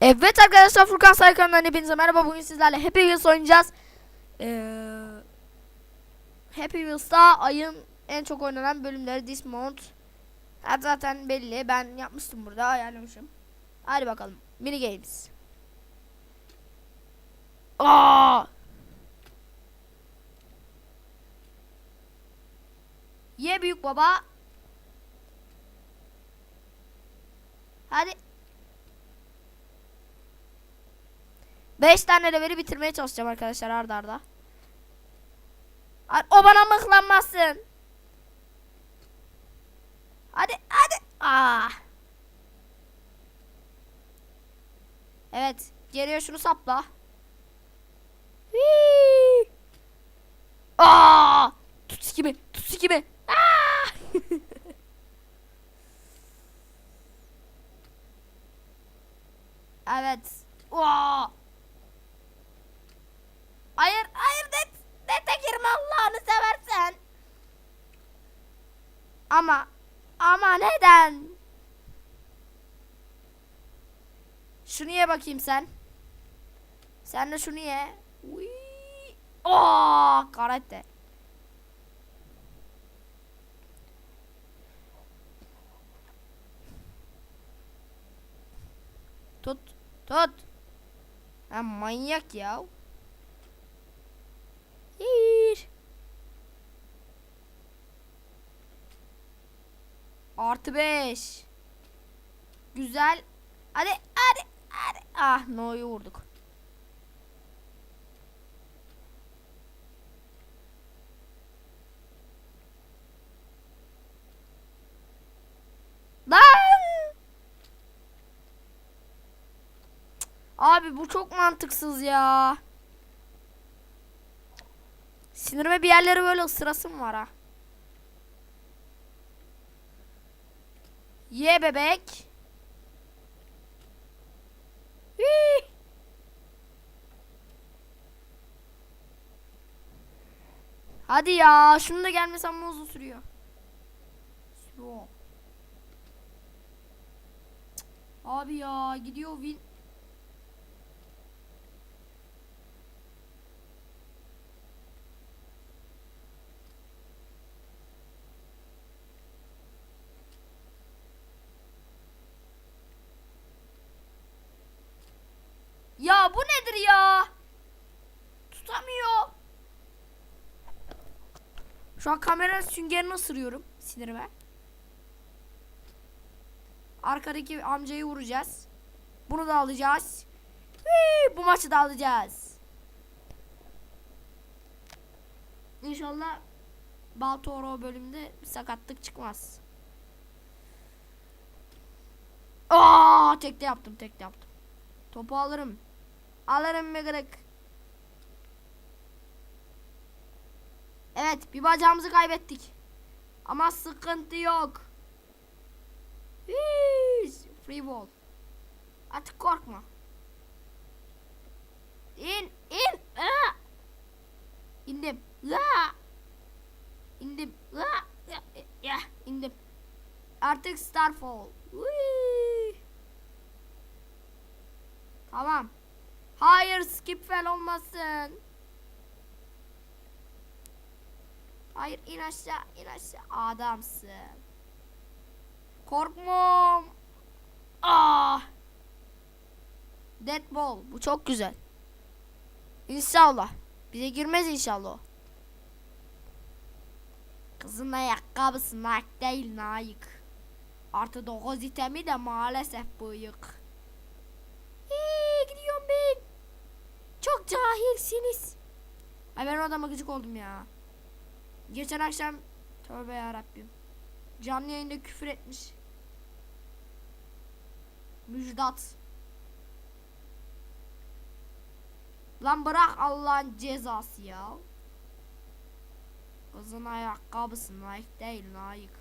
Evet arkadaşlar Furkan Saykan'dan hepinize merhaba. Bugün sizlerle Happy Wheels oynayacağız. Ee, Happy Wheels'ta ayın en çok oynanan bölümleri Dismount. Ha, zaten belli. Ben yapmıştım burada. Ayarlamışım. Hadi bakalım. Mini Games. Aa! Ye büyük baba. Hadi. 5 tane leveli bitirmeye çalışacağım arkadaşlar arda arda. Ar- O bana mıhlanmasın. Hadi hadi. Aa. Evet. Geriye şunu sapla. Whee! Aa! Tut gibi. Tut gibi. Aa! evet. Aa! Ama, ama neden? Şunu ye bakayım sen. Sen de şunu ye. Uy. Oo, karate. Tut, tut. Ha, manyak ya. Bir. Artı beş. Güzel. Hadi hadi hadi. Ah no'yu vurduk. Lan! Abi bu çok mantıksız ya. Sinirime bir yerleri böyle ısırasım var ha. Ye bebek. Hii. Hadi ya, şunu da gelmesem ne uzun sürüyor. Sürüyor. Abi ya, gidiyor win. Ya? Tutamıyor. Şu an kamera süngerini ısırıyorum sinirime. Arkadaki amcayı vuracağız. Bunu da alacağız. Hii, bu maçı da alacağız. İnşallah Baltoro bölümde sakatlık çıkmaz. Aa, tekte yaptım, tekte yaptım. Topu alırım. Alırım be kırık. Evet bir bacağımızı kaybettik. Ama sıkıntı yok. Hiiş, Free ball. Artık korkma. İn in. Aa! İndim. Aa! İndim. Aa! Ya, indim. Artık Starfall. Whee! Tamam. Hayır skip fel olmasın. Hayır in aşağı in aşağı. Adamsın. Korkmam. Ah. Deadball. Bu çok güzel. İnşallah. Bize girmez inşallah. Kızın ayakkabısı Nike değil Nike. Artı 9 itemi de maalesef bıyık. Hii, gidiyorum ben. Çok cahilsiniz. Ay ben o adama gıcık oldum ya. Geçen akşam tövbe ya Rabbim. Canlı yayında küfür etmiş. Müjdat. Lan bırak Allah'ın cezası ya. Kızın ayakkabısı Nike değil Nike.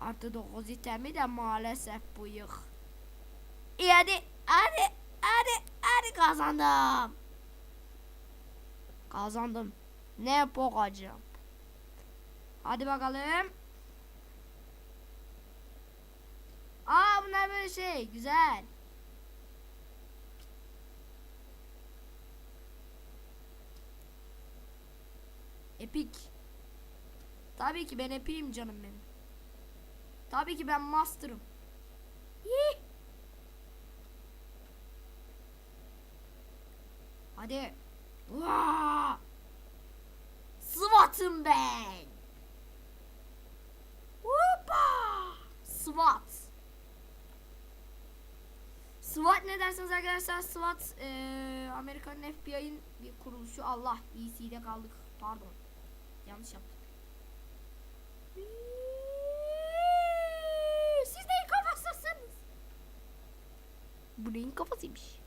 Artı 9 itemi de maalesef bıyık. İyi hadi hadi hadi hadi kazandım. Kazandım. Ne bokacım. Hadi bakalım. Aa bunlar böyle şey. Güzel. Epik. Tabii ki ben epiyim canım benim. Tabii ki ben master'ım. Hadi. Vaa! SWAT'ım ben. Hoppa! SWAT. SWAT ne dersiniz arkadaşlar? SWAT eee Amerikan FBI'nin bir kuruluşu. Allah EC'de kaldık. Pardon. Yanlış yaptık. Siz neyin kafasısınız? Bu neyin kafasıymış?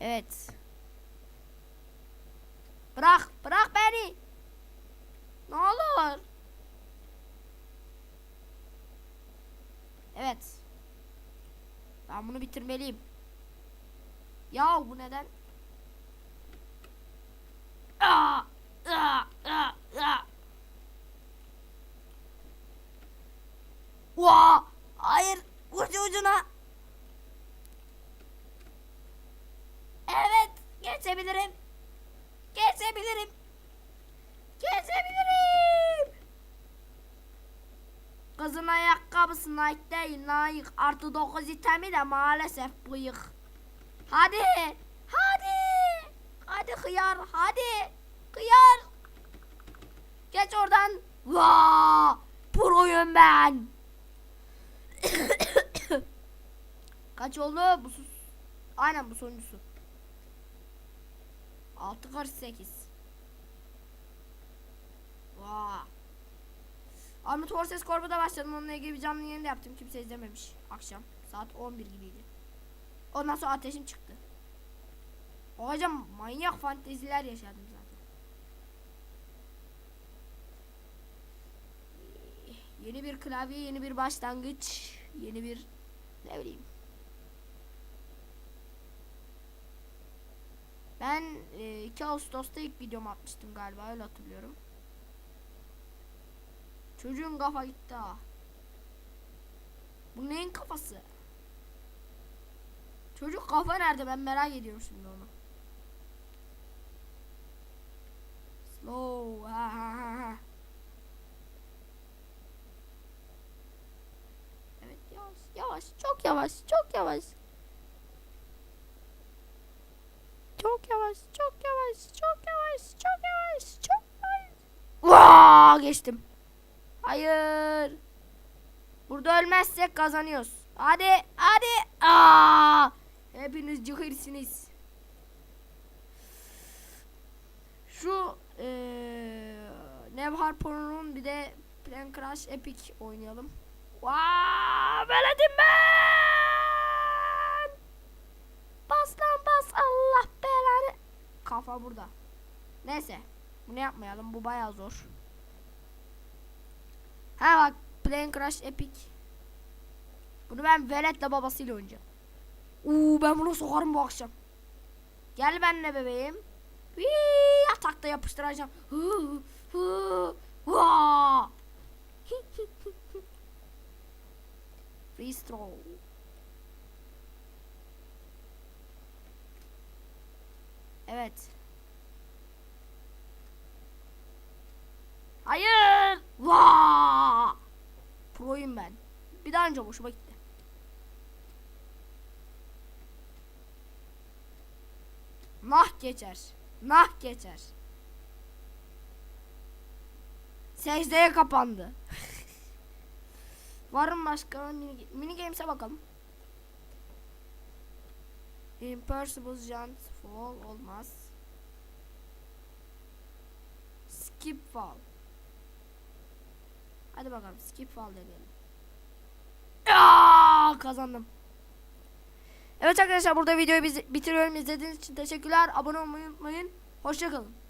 Evet. Bırak, bırak beni. Ne olur. Evet. Ben bunu bitirmeliyim. Ya bu neden? Aa, aa, aa, aa. Vaa! Hayır, ucu ucuna. Evet. Geçebilirim. Geçebilirim. Kızın ayakkabısı Nike değil. Artı 9 itemi de maalesef bıyık. Hadi. Hadi. Hadi hıyar. Hadi. Hıyar. Geç oradan. Vaa. Proyum ben. Kaç oldu? Bu sus. Aynen bu sonuncusu. 6.48 Vaa Armut Horses Corp'da başladım. Onunla ilgili bir canlı yayın da yaptım. Kimse izlememiş. Akşam. Saat 11 gibiydi. Ondan sonra ateşim çıktı. Hocam manyak fanteziler yaşadım zaten. Yeni bir klavye, yeni bir başlangıç, yeni bir ne bileyim. Ben e, 2 Ağustos'ta ilk videomu atmıştım galiba öyle hatırlıyorum. Çocuğun kafa gitti ha. Bu neyin kafası? Çocuk kafa nerede ben merak ediyorum şimdi onu. Slow ha ha ha. Evet yavaş yavaş çok yavaş çok yavaş. Çok yavaş, çok yavaş, çok yavaş, çok yavaş, çok yavaş. Vaa geçtim. Hayır. Burada ölmezsek kazanıyoruz. Hadi, hadi. Aa! Hepiniz cıhırsınız. Şu eee Nevhar Porno'nun bir de Plan Crash Epic oynayalım. Vaa! Veledim ben. Bas lan bas Allah belanı. Kafa burada. Neyse. Bunu yapmayalım. Bu bayağı zor. Ha bak. Plane Crash Epic. Bunu ben veletle babasıyla oynayacağım. Uuu ben bunu sokarım bu akşam. Gel benimle bebeğim. Vii, yatakta yapıştıracağım. Hı. Freeze throw. Evet. Hayır. Vaa! Proyum ben. Bir daha önce hoşuma gitti. Nah geçer. Nah geçer. Secdeye kapandı. Var mı başka mini, mini games'e bakalım. Impossible Jump Fall olmaz. Skip Fall. Hadi bakalım skip fall deneyelim. Aa, kazandım. Evet arkadaşlar burada videoyu bitiriyorum. İzlediğiniz için teşekkürler. Abone olmayı unutmayın. Hoşçakalın.